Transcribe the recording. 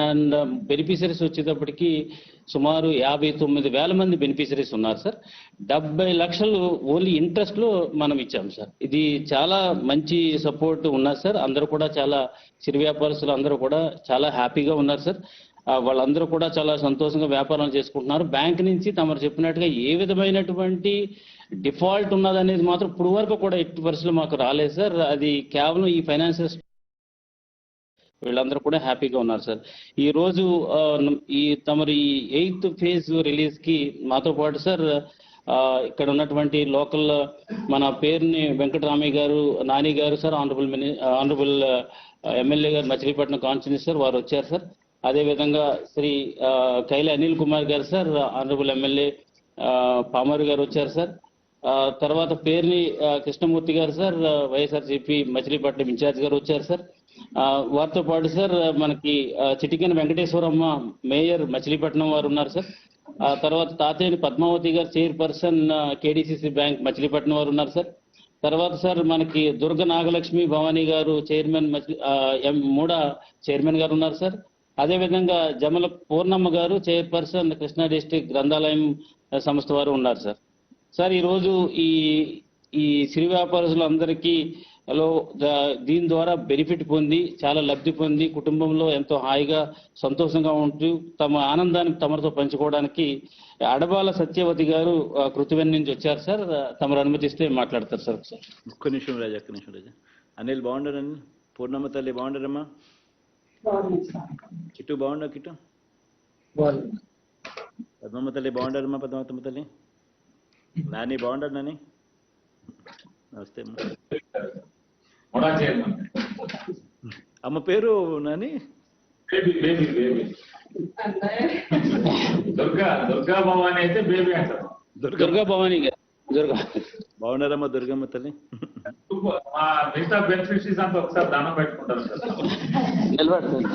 And beneficiaries వచ్చేటప్పటికి సుమారు యాభై తొమ్మిది వేల మంది బెనిఫిషరీస్ ఉన్నారు సార్. డెబ్బై లక్షలు ఓన్లీ ఇంట్రెస్ట్లో మనం ఇచ్చాం సార్. ఇది చాలా మంచి సపోర్ట్ ఉన్నారు సార్. అందరూ కూడా చాలా చిరు వ్యాపారస్తులు అందరూ కూడా చాలా హ్యాపీగా ఉన్నారు సార్. వాళ్ళందరూ కూడా చాలా సంతోషంగా వ్యాపారం చేసుకుంటున్నారు. బ్యాంక్ నుంచి తమరు చెప్పినట్టుగా ఏ విధమైనటువంటి డిఫాల్ట్ ఉన్నదనేది మాత్రం ఇప్పుడు వరకు కూడా ఎట్టి పరిస్థితులు మాకు రాలేదు సార్. అది కేవలం ఈ ఫైనాన్షియల్ వీళ్ళందరూ కూడా హ్యాపీగా ఉన్నారు సార్. ఈ రోజు ఈ తమరి ఈ ఎయిత్ ఫేజ్ రిలీజ్కి మాతో పాటు సార్ ఇక్కడ ఉన్నటువంటి లోకల్ మన పేరుని వెంకటరామయ్య గారు నాని గారు sir honourable mini honourable MLA garu Machilipatnam constituency sir వారు వచ్చారు సార్. అదేవిధంగా శ్రీ కైల అనిల్ కుమార్ గారు సార్ ఆనరబుల్ ఎమ్మెల్యే పామర్ గారు వచ్చారు సార్. తర్వాత పేరుని కృష్ణమూర్తి గారు సార్ వైఎస్ఆర్సీపీ మచిలీపట్నం ఇన్ఛార్జ్ గారు వచ్చారు సార్. వారితో పాటు సార్ మనకి చిటికెన్ చిటికెన వెంకటేశ్వరమ్మ మేయర్ మచిలీపట్నం వారు ఉన్నారు సార్. ఆ తర్వాత తాతయ్యని పద్మావతి గారు చైర్పర్సన్ కేడిసిసి బ్యాంక్ మచిలీపట్నం వారు ఉన్నారు సార్. తర్వాత సార్ మనకి దుర్గ నాగలక్ష్మి భవానీ గారు చైర్మన్ మచిలీ ఎం మూడా చైర్మన్ గారు ఉన్నారు సార్. అదేవిధంగా జమల పూర్ణమ్మ గారు చైర్పర్సన్ కృష్ణా డిస్టిక్ గ్రంథాలయం సంస్థ వారు ఉన్నారు సార్. సార్ ఈరోజు ఈ ఈ సిరి వ్యాపారస్తులందరికీ లో దీని ద్వారా బెనిఫిట్ పొంది చాలా లబ్ధి పొంది కుటుంబంలో ఎంతో హాయిగా సంతోషంగా ఉంటూ తమ ఆనందాన్ని తమరితో పంచుకోవడానికి అడబాల సత్యవతి గారు ఆ, కృతివెన్ నుంచి వచ్చారు సార్. తమరు అనుమతిస్తే మాట్లాడతారు సార్ ఒకసారి. ఒక్క నిమిషం రాజా ఒక్క నిమిషం రాజా. అనిల్ బాగుండరు అనిల్? పూర్ణమ్మ తల్లి బాగుండరమ్మా? కిట్టు బాగుండవు కిట్టు? పద్మమ్మ తల్లి బాగుండారమ్మా పద్మావతమ్మ తల్లి? నాని బాగుండారు నాని? నమస్తే అమ్మ. ముడా చైర్మన్ అమ్మ పేరు Nani? Baby baby baby. Durga Durga Bhavani అయితే బేబీ అంటారు. దుర్గ దుర్గా భవానీ గారు. దుర్గా. బాగున్నారమ్మా దుర్గమ్మ తల్లి. మా మిగతా బెనిఫిషరీస్ అంతా ఒకసారి దానం పెట్టుకుంటారు సార్. నిలబడుతుంది